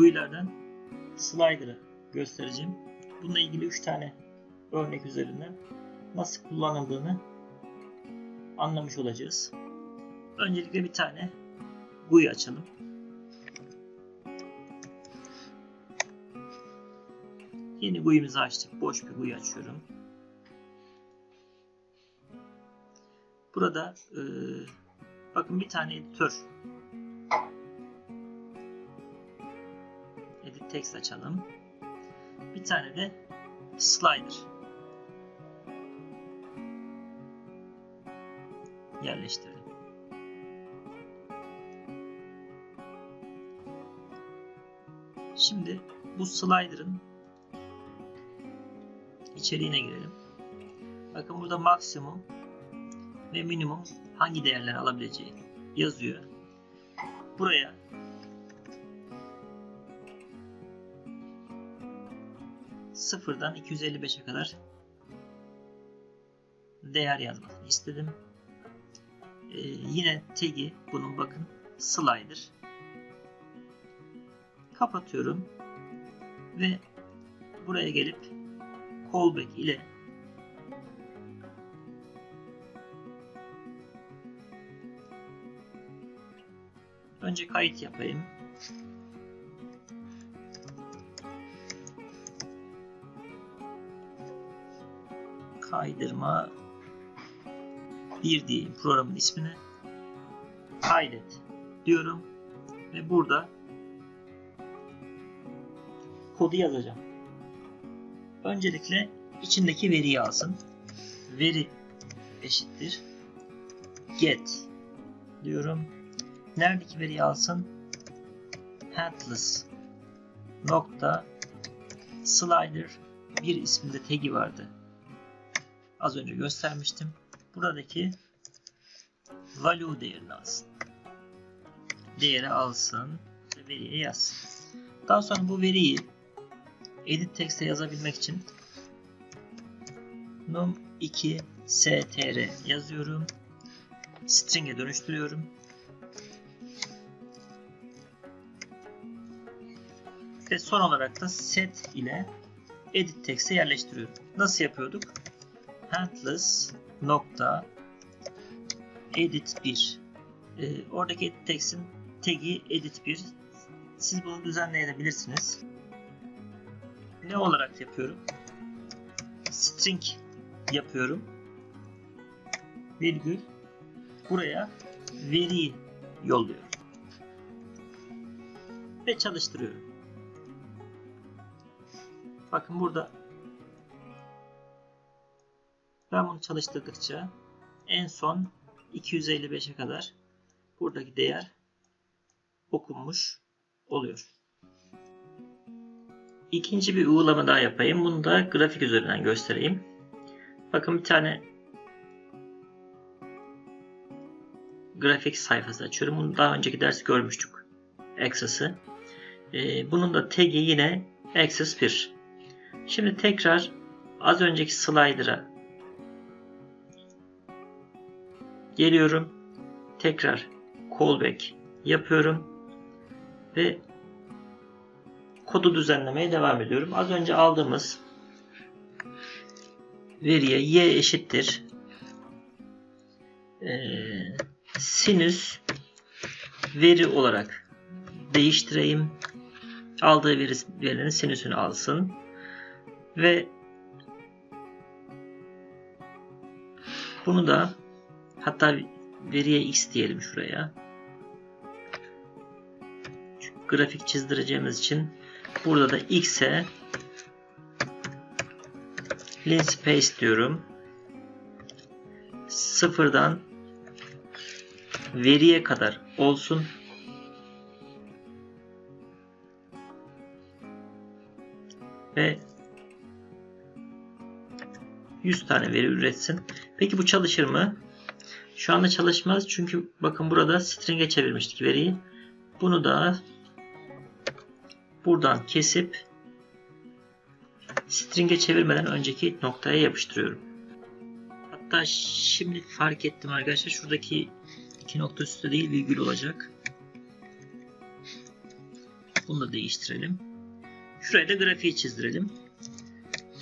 GUI'lerden slider'ı göstereceğim. Bununla ilgili 3 tane örnek üzerinden nasıl kullanıldığını anlamış olacağız. Öncelikle bir tane GUI açalım. Yeni GUI'mizi açtık. Boş bir GUI açıyorum. Burada e, bakın bir tane editör text açalım. Bir tane de slider yerleştirelim. Şimdi bu slider'ın içeriğine girelim. Bakın burada maksimum ve minimum hangi değerler alabileceği yazıyor. Buraya sıfırdan 255'e kadar değer yazmasını istedim. Ee, yine tag'i bunun bakın slider kapatıyorum ve buraya gelip callback ile önce kayıt yapayım. Kaydırma 1 diyeyim programın ismini kaydet diyorum ve burada kodu yazacağım. Öncelikle içindeki veriyi alsın. Veri eşittir get diyorum. Neredeki veriyi alsın? Headless nokta slider bir isminde tagi vardı az önce göstermiştim. Buradaki value değerini alsın. Değeri alsın ve veriye yazsın. Daha sonra bu veriyi edit text'e yazabilmek için num2 str yazıyorum. String'e dönüştürüyorum. Ve son olarak da set ile edit text'e yerleştiriyorum. Nasıl yapıyorduk? Handless nokta edit 1 ee, oradaki text'in tag'i edit 1 siz bunu düzenleyebilirsiniz. Ne olarak yapıyorum? String yapıyorum. Virgül. Buraya veriyi yolluyorum. Ve çalıştırıyorum. Bakın burada ben bunu çalıştırdıkça en son 255'e kadar buradaki değer okunmuş oluyor. İkinci bir uygulama daha yapayım. Bunu da grafik üzerinden göstereyim. Bakın bir tane grafik sayfası açıyorum. Bunu daha önceki ders görmüştük. Access'ı. Ee, bunun da tag'i yine Access 1. Şimdi tekrar az önceki slider'a Geliyorum. Tekrar callback yapıyorum. Ve kodu düzenlemeye devam ediyorum. Az önce aldığımız veriye y eşittir e, sinüs veri olarak değiştireyim. Aldığı veri, verinin sinüsünü alsın. Ve bunu da Hatta veriye x diyelim şuraya. Çünkü grafik çizdireceğimiz için burada da x'e linspace diyorum. Sıfırdan veriye kadar olsun. Ve 100 tane veri üretsin. Peki bu çalışır mı? Şu anda çalışmaz çünkü bakın burada string'e çevirmiştik veriyi. Bunu da buradan kesip string'e çevirmeden önceki noktaya yapıştırıyorum. Hatta şimdi fark ettim arkadaşlar şuradaki iki nokta üstte değil virgül olacak. Bunu da değiştirelim. Şuraya da grafiği çizdirelim.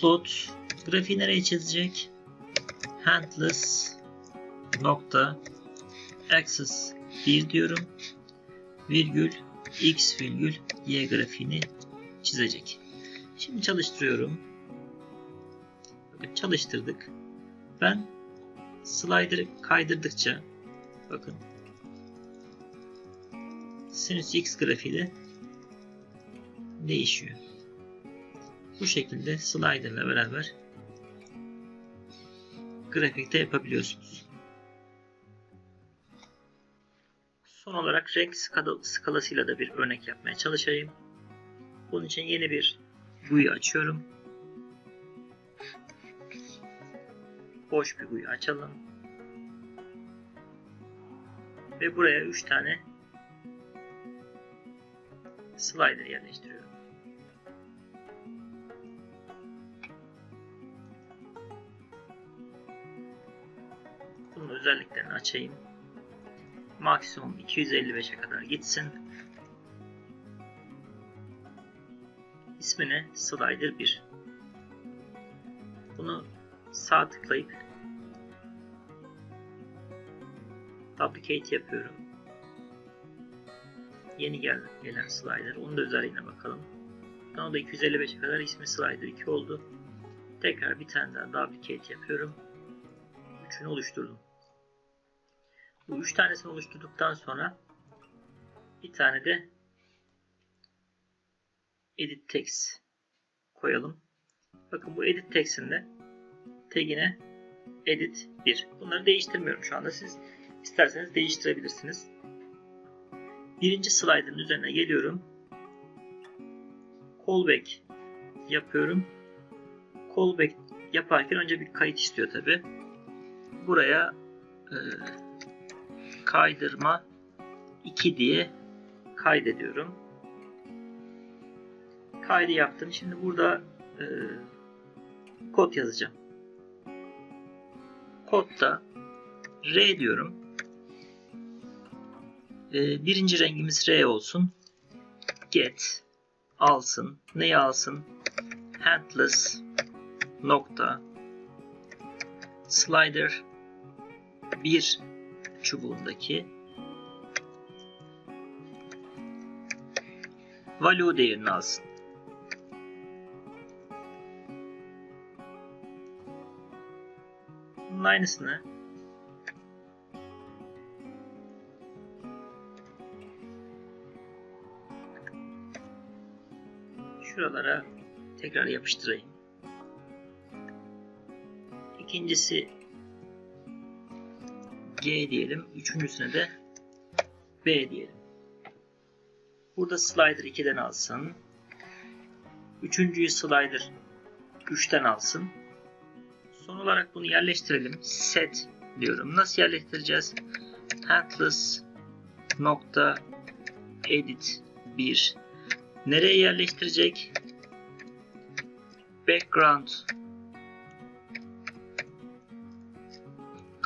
Plot grafiği nereye çizecek? Handless nokta axis 1 diyorum. Virgül x virgül y grafiğini çizecek. Şimdi çalıştırıyorum. Bakın çalıştırdık. Ben slider'ı kaydırdıkça bakın sinüs x grafiği de değişiyor. Bu şekilde slider ile beraber grafikte yapabiliyorsunuz. Son olarak renk skalasıyla da bir örnek yapmaya çalışayım. Bunun için yeni bir GUI açıyorum. Boş bir GUI açalım. Ve buraya 3 tane slider yerleştiriyorum. Bunun özelliklerini açayım. Maksimum 255'e kadar gitsin. İsmine slider 1. Bunu sağ tıklayıp duplicate yapıyorum. Yeni gel gelen slider. Onun da özelliğine bakalım. O da 255'e kadar ismi slider 2 oldu. Tekrar bir tane daha duplicate yapıyorum. Üçünü oluşturdum. Bu üç tanesini oluşturduktan sonra bir tane de edit text koyalım. Bakın bu edit text'inde tagine edit 1. Bunları değiştirmiyorum şu anda. Siz isterseniz değiştirebilirsiniz. Birinci slide'ın üzerine geliyorum. Callback yapıyorum. Callback yaparken önce bir kayıt istiyor tabi. Buraya e, kaydırma 2 diye kaydediyorum. Kaydı yaptım. Şimdi burada e, kod yazacağım. Kodda R diyorum. E, birinci rengimiz R olsun. Get alsın. Neyi alsın? Handless nokta slider 1 çubuğundaki value değerini alsın. Bunun aynısını şuralara tekrar yapıştırayım. İkincisi G diyelim. Üçüncüsüne de B diyelim. Burada slider 2'den alsın. Üçüncüyü slider 3'ten alsın. Son olarak bunu yerleştirelim. Set diyorum. Nasıl yerleştireceğiz? Handless nokta edit 1 nereye yerleştirecek? Background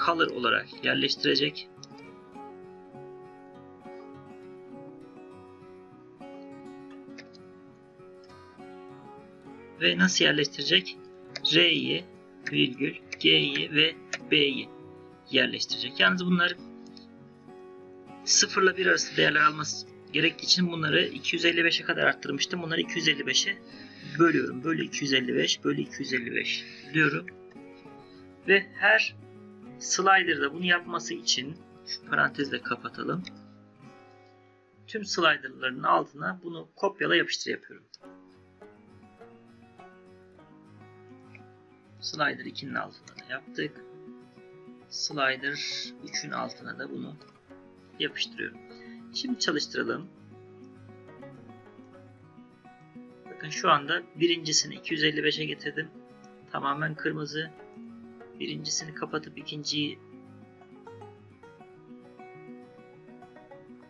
color olarak yerleştirecek. Ve nasıl yerleştirecek? R'yi, virgül, G'yi ve B'yi yerleştirecek. Yalnız bunlar sıfırla bir arası değerler alması gerektiği için bunları 255'e kadar arttırmıştım. Bunları 255'e bölüyorum. Bölü 255, bölü 255 diyorum. Ve her Slider'da bunu yapması için şu parantezle kapatalım. Tüm slider'ların altına bunu kopyala yapıştır yapıyorum. Slider 2'nin altına da yaptık. Slider 3'ün altına da bunu yapıştırıyorum. Şimdi çalıştıralım. Bakın şu anda birincisini 255'e getirdim. Tamamen kırmızı. Birincisini kapatıp ikinciyi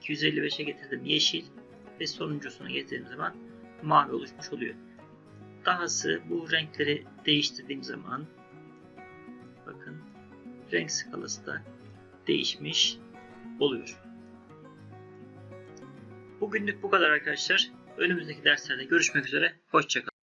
255'e getirdim yeşil ve sonuncusunu getirdiğim zaman mavi oluşmuş oluyor. Dahası bu renkleri değiştirdiğim zaman bakın renk skalası da değişmiş oluyor. Bugünlük bu kadar arkadaşlar. Önümüzdeki derslerde görüşmek üzere. Hoşçakalın.